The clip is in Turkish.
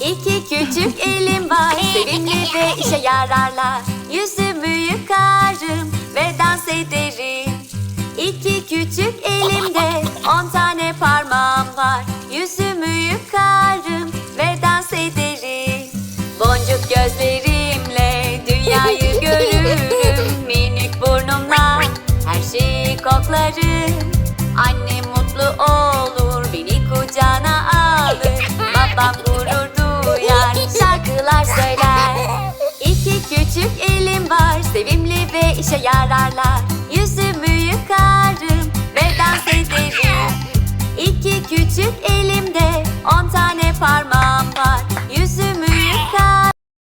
İki küçük elim var, sevimli ve işe yararlar. Yüzümü yıkarım ve dans ederim. İki küçük elimde on tane koklarım Annem mutlu olur beni kucağına alır. Babam gurur duyar şarkılar söyler. İki küçük elim var sevimli ve işe yararlar. Yüzümü yıkarım ve dans ederim. İki küçük elimde on tane parmağım